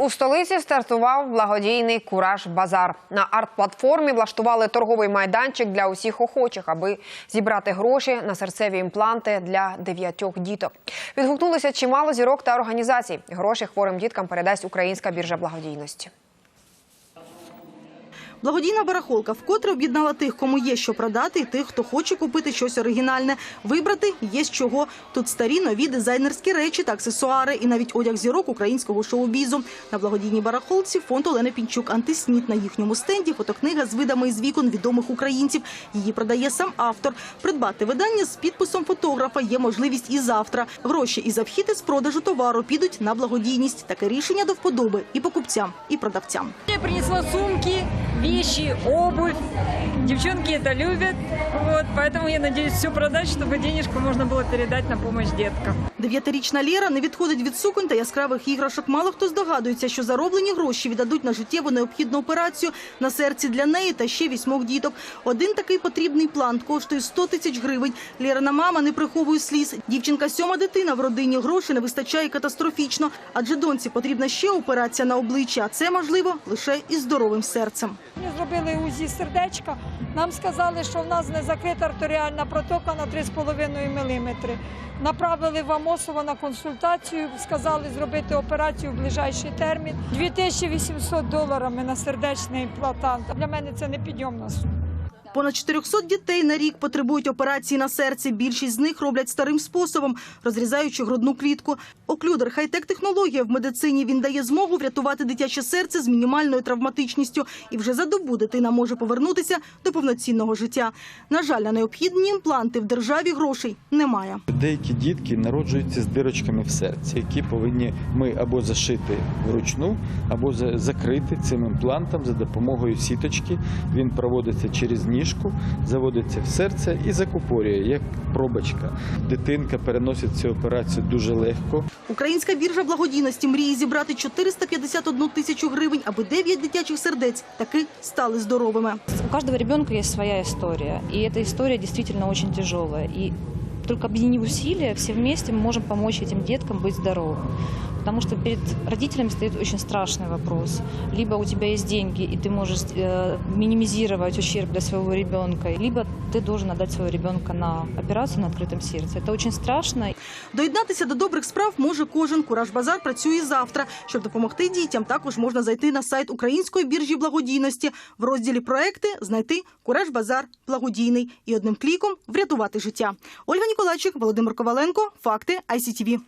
У столиці стартував благодійний кураж базар. На арт-платформі влаштували торговий майданчик для усіх охочих, аби зібрати гроші на серцеві імпланти для дев'ятьох діток. Відгукнулися чимало зірок та організацій. Гроші хворим діткам передасть Українська біржа благодійності. Благодійна барахолка вкотре об'єднала тих, кому є що продати, і тих, хто хоче купити щось оригінальне. Вибрати є з чого. Тут старі нові дизайнерські речі та аксесуари, і навіть одяг зірок українського шоу-бізу. На благодійній барахолці фонд Олени Пінчук «Антиснід». На їхньому стенді фотокнига з видами із вікон відомих українців. Її продає сам автор. Придбати видання з підписом фотографа є можливість і завтра. Гроші із обхід з продажу товару підуть на благодійність. Таке рішення до вподоби і покупцям, і продавцям. Я принесла сумки, вещи, обувь. Девчонки это любят. Вот, поэтому я надеюсь все продать, чтобы денежку можно было передать на помощь деткам. Дев'ятирічна Лєра не відходить від суконь та яскравих іграшок. Мало хто здогадується, що зароблені гроші віддадуть на життєво необхідну операцію на серці для неї та ще вісьмох діток. Один такий потрібний план коштує 100 тисяч гривень. Лєрина мама не приховує сліз. Дівчинка сьома дитина в родині грошей не вистачає катастрофічно, адже доньці потрібна ще операція на обличчя, а це можливо лише із здоровим серцем. Мені зробили УЗІ сердечка. Нам сказали, що в нас не закрита артеріальна протока на 3,5 мм. Направили в Амосово на консультацію, сказали зробити операцію в ближайший термін. 2800 доларами на сердечний імплантант. Для мене це не підйомна сума. Понад 400 дітей на рік потребують операції на серці. Більшість з них роблять старим способом, розрізаючи грудну клітку. Оклюдер – хай-тек технологія в медицині. Він дає змогу врятувати дитяче серце з мінімальною травматичністю. І вже за добу дитина може повернутися до повноцінного життя. На жаль, на необхідні імпланти в державі грошей немає. Деякі дітки народжуються з дирочками в серці, які повинні ми або зашити вручну, або за- закрити цим імплантом за допомогою сіточки. Він проводиться через ніжку, заводиться в серце і закупорює, як пробочка. Дитинка переносить цю операцію дуже легко. Українська біржа благодійності мріє зібрати 451 тисячу гривень, аби 9 дитячих сердець таки стали здоровими. У каждого ребенка есть своя история, и эта история действительно очень тяжелая. И только объединив усилия, все вместе мы можем помочь этим деткам быть здоровыми. Потому что перед родителями стоит очень страшный вопрос. Либо у тебя есть деньги, и ты можешь э, минимизировать ущерб для своего ребенка, либо ты должен отдать своего ребенка на операцию на открытом сердце. Это очень страшно. Доєднатися до добрих справ може кожен. Кураж Базар працює і завтра. Щоб допомогти дітям, також можна зайти на сайт Української біржі благодійності. В розділі проекти знайти Кураж Базар благодійний і одним кліком врятувати життя. Ольга Ніколайчик, Володимир Коваленко. Факти ICTV.